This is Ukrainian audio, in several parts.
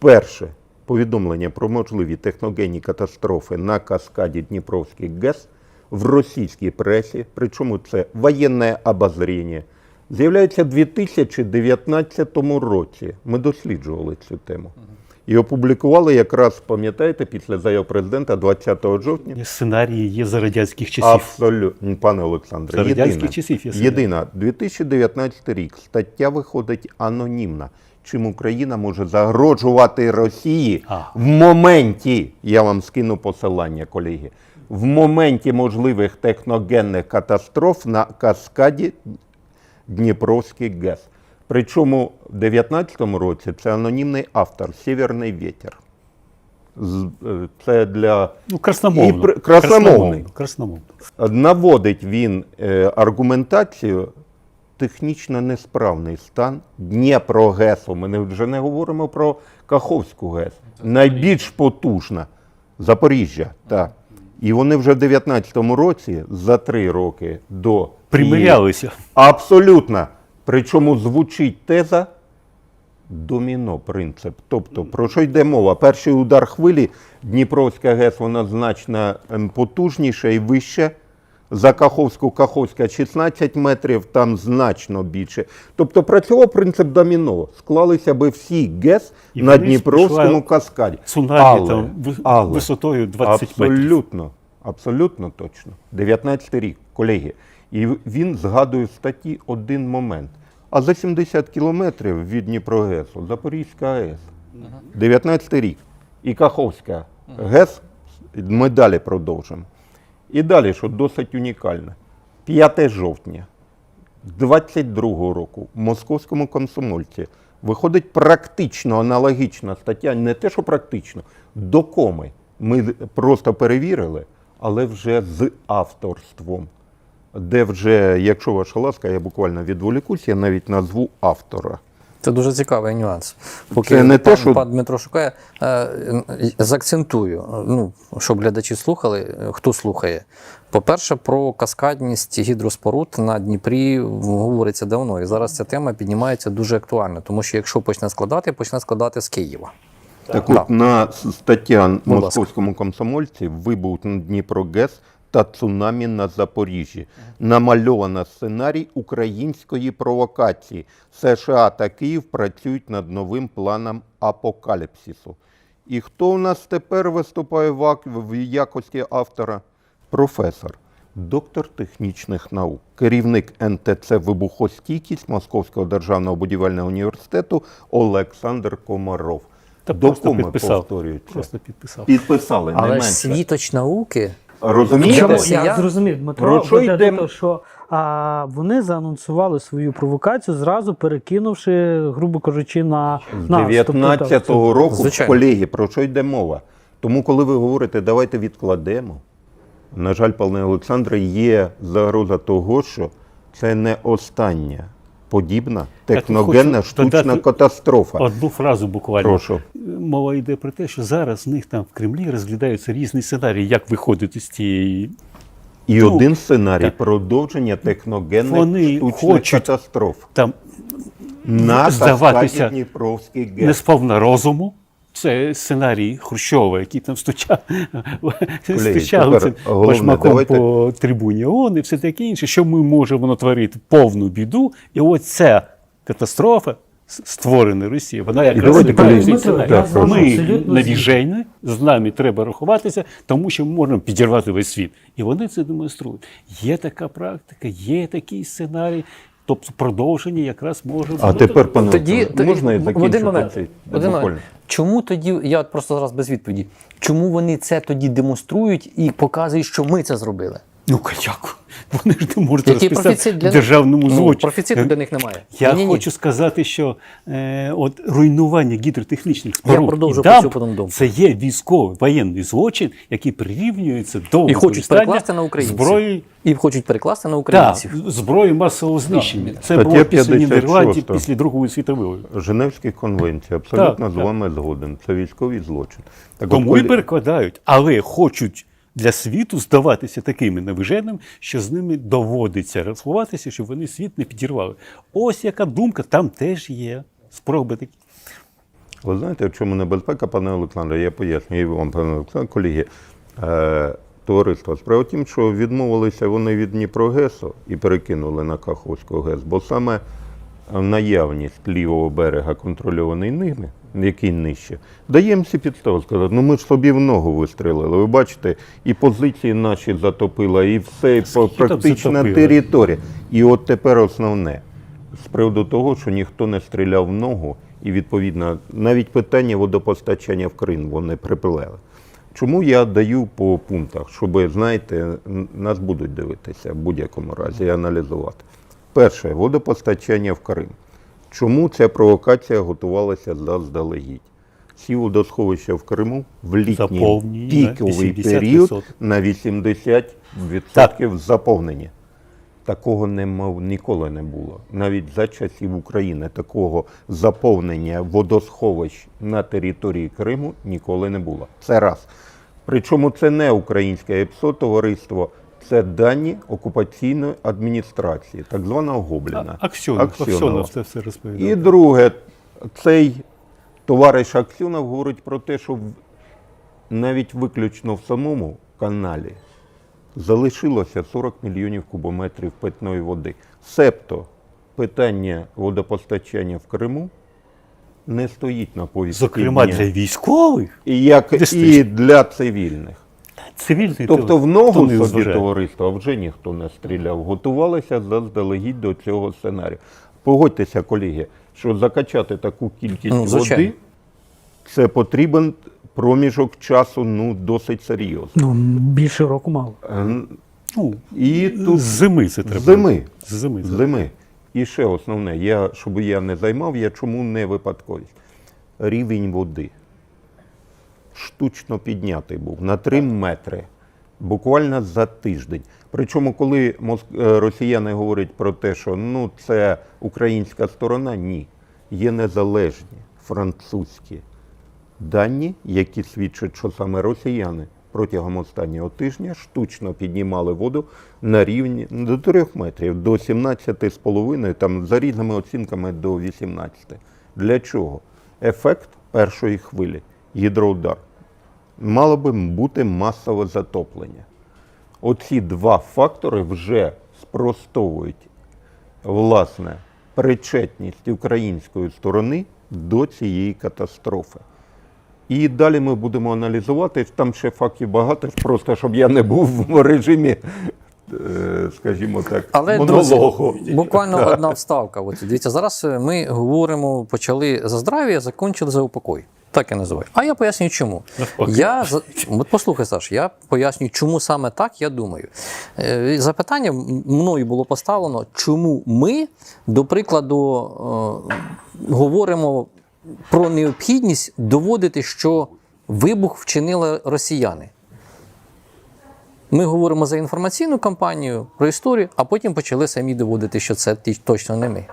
Вперше повідомлення про можливі техногенні катастрофи на каскаді Дніпровський ГЕС в російській пресі, причому це воєнне обозріння, з'являється в 2019 році. Ми досліджували цю тему. І опублікували якраз, пам'ятаєте, після заяв президента 20 жовтня. Сценарії є за радянських часів. Абсолютно, пане Олександре. За радянських єдине, часів є єдина, 2019 рік стаття виходить анонімна. Чим Україна може загрожувати Росії А. в моменті, я вам скину посилання, колеги, в моменті можливих техногенних катастроф на каскаді Дніпровський ГЕС. Причому в 2019 році це анонімний автор Сєвєрний вітер. Е, Це для Ну, красномовно. І красномовний. красномовно. Наводить він е, аргументацію технічно несправний стан Дніпрогесу. Ми вже не говоримо про Каховську ГЕС. Найбільш потужна Запоріжжя. Так. І вони вже в 19-му році, за три роки до Примирялися. Абсолютно. Причому звучить теза доміно принцип. Тобто, про що йде мова? Перший удар хвилі Дніпровська ГЕС вона значно ем, потужніша і вища. За Каховську Каховська 16 метрів, там значно більше. Тобто працював принцип доміно. Склалися би всі ГЕС І на вниз Дніпровському пішла каскаді. Цунамі Але- там ви- але- висотою 20 метрів. Абсолютно, абсолютно точно. 19 рік, колеги. І він згадує в статті один момент. А за 70 кілометрів від Дніпрогесу Запорізька АЕС. 19 рік. І Каховська ГЕС. Ми далі продовжимо. І далі, що досить унікальне. 5 жовтня 22 року в московському комсомольці виходить практично аналогічна стаття, не те, що практично, до коми. Ми просто перевірили, але вже з авторством. Де вже, якщо ваша ласка, я буквально відволікусь, я навіть назву автора. Це дуже цікавий нюанс. Це не пан, те, що- пан Дмитро шукає, е, заакцентую, ну, щоб глядачі слухали, е, хто слухає. По-перше, про каскадність гідроспоруд на Дніпрі говориться давно. І зараз ця тема піднімається дуже актуально, тому що якщо почне складати, почне складати з Києва. Так Да. от на стаття московському комсомольці вибух на Дніпрогес та цунамі на Запоріжжі. Намальовано сценарій української провокації. США та Київ працюють над новим планом апокаліпсису. І хто у нас тепер виступає в якості автора? Професор, доктор технічних наук, керівник НТЦ Вибухостійкість Московського державного будівельного університету Олександр Комаров. Та До просто підписав. повторюється. Просто підписав. Підписали, не Але менше. світоч науки Розумієте? Чому? Я Я- зрозумів, Дмитро, що йде того, що а, вони заанонсували свою провокацію, зразу перекинувши, грубо кажучи, на З нас. Тобто, 19-го року, Звичайно. колеги, про що йде мова? Тому, коли ви говорите, давайте відкладемо, на жаль, пане Олександре, є загроза того, що це не остання подібна техногенна хочу штучна додати катастрофа. Одну фразу буквально. Прошу. Мова йде про те, що зараз в них там в Кремлі розглядаються різні сценарії, як виходити з цієї. І Ну, один сценарій так. продовження техногенних Вони штучних хочуть катастроф. Там На здаватися Дніпровський ГЕС. не сповна розуму. Це сценарій Хрущова, який там стучав, стучав башмаком давайте- по трибуні ООН і все таке інше, що ми можемо натворити повну біду. І оця катастрофа, створена Росією, вона якраз вами Ми навіжені, з нами треба рахуватися, тому що ми можемо підірвати весь світ. І вони це демонструють. Є така практика, є такий сценарій. Тобто продовження якраз може А тепер, пане Тоді, можна я один момент. один момент. Чому тоді, я от просто зараз без відповіді, чому вони це тоді демонструють і показують, що ми це зробили? Ну як? Вони ж не можуть Який розписати профіцит для державному Ну, профіциту для них немає. Я Ні-ні-ні. хочу сказати, що е, от руйнування гідротехнічних споруд продовжу і по дамб це є військовий воєнний злочин, який прирівнюється до І хочуть перекласти на українців. зброї. І хочуть перекласти на Так, українців. зброї масового знищення. Це Стаття було після 56. Нідерландів після Другої світової. Женевські конвенції, абсолютно Так, з так. вами згоден. Це військовий злочин. Так от, Тому і перекладають, але хочуть для світу здаватися такими невиженими, що з ними доводиться розховатися, щоб вони світ не підірвали. Ось яка думка там теж є. Спроби такі. Ви знаєте, в чому небезпека, пане Олександре, я пояснюю вам, пане Олександре, колеги. Е, товариство, справа в тім, що відмовилися вони від Дніпрогесу і перекинули на Каховську ГЕС, бо саме наявність лівого берега контрольований ними, який нижче, дає їм всі підстави сказати, ну ми ж собі в ногу вистрілили. Ви бачите, і позиції наші затопила, і все, практична територія. І от тепер основне з приводу того, що ніхто не стріляв в ногу, і відповідно навіть питання водопостачання в Крим вони приплели. Чому я даю по пунктах, щоб, знаєте, нас будуть дивитися в будь-якому разі і аналізувати. Перше, водопостачання в Крим. Чому ця провокація готувалася заздалегідь? Всі водосховища в Криму в літній Заповнені піковий 80%. період на 80% заповнені. Такого не мав, ніколи не було. Навіть за часів України такого заповнення водосховищ на території Криму ніколи не було. Це раз. Причому це не українське ЕПСО товариство, це дані окупаційної адміністрації, так званого Гобліна. Аксьонов, Аксьонова. Аксьонов це все розповідав. І друге, цей товариш Аксюнов говорить про те, що навіть виключно в самому каналі залишилося 40 мільйонів кубометрів питної води. Себто питання водопостачання в Криму не стоїть на повістці Зокрема, дня. для військових, як, і для цивільних. Цивільний Тобто в ногу собі зважає. товариства вже ніхто не стріляв. Готувалися заздалегідь до цього сценарію. Погодьтеся, колеги, що закачати таку кількість Ну, води, це потрібен проміжок часу ну, досить серйозний. Ну, більше року мало. Е, Ну, І тут зими це треба. зими. Зими. Зими. І ще основне, я, щоб я не займав, я чому не випадковість. Рівень води штучно піднятий був на 3 метри, буквально за тиждень. Причому, коли е, росіяни говорять про те, що ну, це українська сторона, ні. Є незалежні французькі дані, які свідчать, що саме росіяни протягом останнього тижня штучно піднімали воду на рівні до 3 метрів, до 17,5, там за різними оцінками до 18. Для чого? Ефект першої хвилі гідроудар. Мало би бути масове затоплення. Оці два фактори вже спростовують власне причетність української сторони до цієї катастрофи. І далі ми будемо аналізувати. Там ще фактів багато, просто щоб я не був в режимі, е, скажімо так, Але друзі, буквально одна вставка. От, дивіться, зараз е, ми говоримо, почали за здрав'я, закінчили за упокой. Так я називаю. А я пояснюю, чому. Навпаки. Я от послухай, Саш, я пояснюю, чому саме так я думаю. Е, Запитання мною було поставлено, чому ми, до прикладу, е, говоримо про необхідність доводити, що вибух вчинили росіяни. Ми говоримо за інформаційну кампанію, про історію, а потім почали самі доводити, що це точно не ми.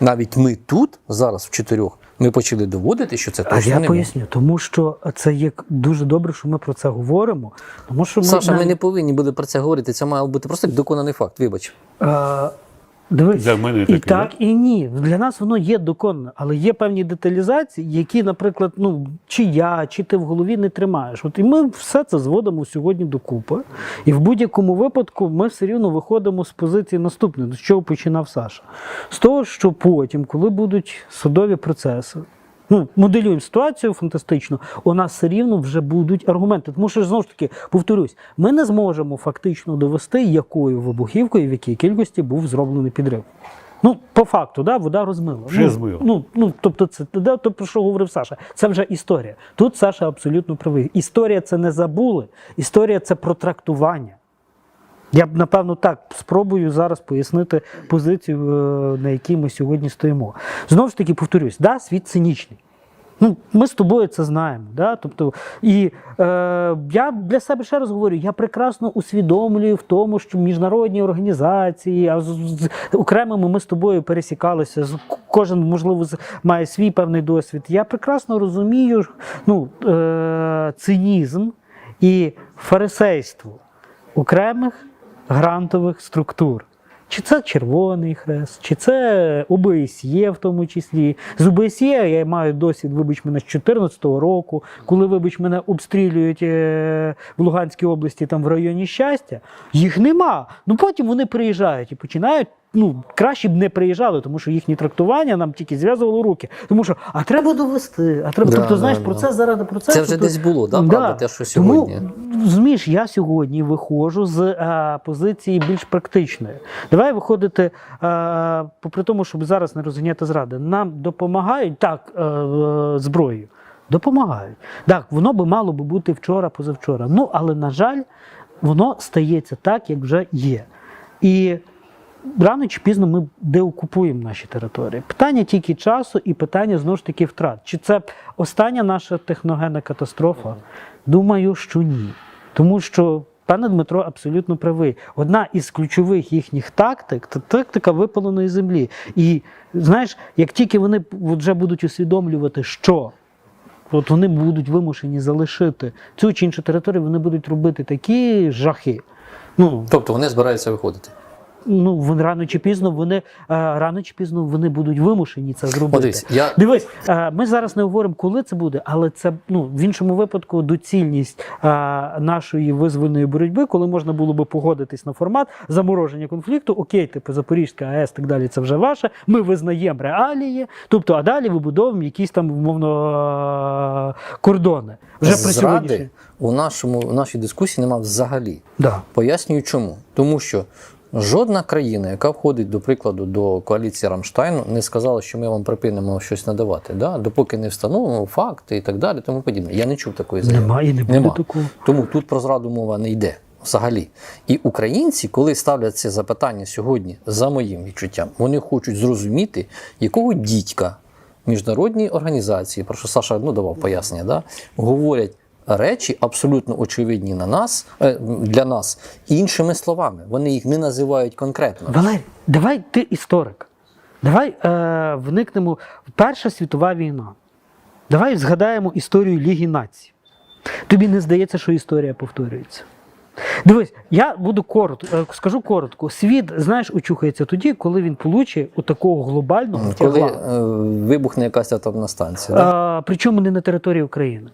Навіть ми тут, зараз в чотирьох, ми почали доводити, що це А я не поясню, тому що це є дуже добре, що ми про це говоримо. Тому що ми. ми, нам... ми не повинні були про це говорити. Це має бути просто доконаний факт. Вибач. Е, Дивись, Для мене і так і так, і ні. Для нас воно є доконне, але є певні деталізації, які, наприклад, ну чи я, чи ти в голові не тримаєш. От і ми все це зводимо сьогодні докупи. І в будь-якому випадку ми все рівно виходимо з позиції наступної, з чого починав Саша. З того, що потім, коли будуть судові процеси. Ну, моделюємо ситуацію фантастично, у нас все рівно вже будуть аргументи. Тому що знову ж таки повторюсь, ми не зможемо фактично довести, якою вибухівкою, в якій кількості був зроблений підрив. Ну, по факту, да, вода розмила. Вже ну, змила. Ну, ну, тобто, це да, то, про що говорив Саша. Це вже історія. Тут Саша абсолютно правий. Історія це не забули, історія це про трактування. Я б напевно так спробую зараз пояснити позицію, е, на якій ми сьогодні стоїмо. Знову ж таки, повторюсь, да, світ цинічний. Ну, ми з тобою це знаємо. Да? Тобто, і е, я для себе ще раз говорю, я прекрасно усвідомлюю в тому, що міжнародні організації, а з, з окремими ми з тобою пересікалися. з- Кожен, можливо, має свій певний досвід. Я прекрасно розумію ну, е, цинізм і фарисейство окремих грантових структур. Чи це Червоний Хрест, чи це ОБСЄ в тому числі. З ОБСЄ я маю досвід, вибач мене, з 2014 року, коли, вибач мене, обстрілюють е, в Луганській області, там в районі щастя. Їх нема. Ну потім вони приїжджають і починають. Ну, краще б не приїжджали, тому що їхні трактування нам тільки зв'язувало руки. Тому що, а треба довести, а треба. Да, тобто, да, знаєш, да. процес заради процесу. Це вже то- десь було, да, правда, те, що сьогодні. Тому, зміш, я сьогодні виходжу з е, позиції більш практичної. Давай виходити, е, попри тому, щоб зараз не розганяти зради, нам допомагають так е, е, зброєю. Допомагають. Так, воно би мало би бути вчора, позавчора. Ну, але, на жаль, воно стається так, як вже є. І рано чи пізно ми деокупуємо наші території. Питання тільки часу і питання знову ж таки втрат. Чи це остання наша техногенна катастрофа? Думаю, що ні. Тому що пане Дмитро абсолютно правий. Одна із ключових їхніх тактик це тактика випаленої землі. І знаєш, як тільки вони вже будуть усвідомлювати, що от вони будуть вимушені залишити цю чи іншу територію, вони будуть робити такі жахи. Ну, Тобто вони збираються виходити. Ну вони рано чи пізно вони е, рано чи пізно вони будуть вимушені це зробити. Дивись, я Дивись, е, ми зараз не говоримо, коли це буде, але це ну в іншому випадку доцільність е, нашої визвольної боротьби, коли можна було би погодитись на формат замороження конфлікту. Окей, типу Запорізька АЕС, так далі, це вже ваше. Ми визнаємо реалії. Тобто, а далі вибудовуємо якісь там умовно кордони. Вже при зради у нашому у нашій дискусії немає взагалі. Да. Пояснюю чому. Тому що жодна країна, яка входить, до прикладу, до коаліції Рамштайну, не сказала, що ми вам припинимо щось надавати, да? допоки не встановимо факти і так далі, тому подібне. Я не чув такої заяви. Нема і не буде Нема. такого. Тому тут про зраду мова не йде. Взагалі, і українці, коли ставлять це запитання сьогодні, за моїм відчуттям, вони хочуть зрозуміти, якого дідька міжнародні організації, про що Саша ну, давав пояснення, да, говорять речі абсолютно очевидні на нас, е, для нас іншими словами. Вони їх не називають конкретно. Валерій, давай ти історик. Давай е, вникнемо в Перша світова війна. Давай згадаємо історію Ліги націй. Тобі не здається, що історія повторюється. Дивись, я буду коротко, е, скажу коротко. Світ, знаєш, очухається тоді, коли він получить отакого глобального Коли тягла. е, вибухне якась атомна станція. Да? Причому не на території України.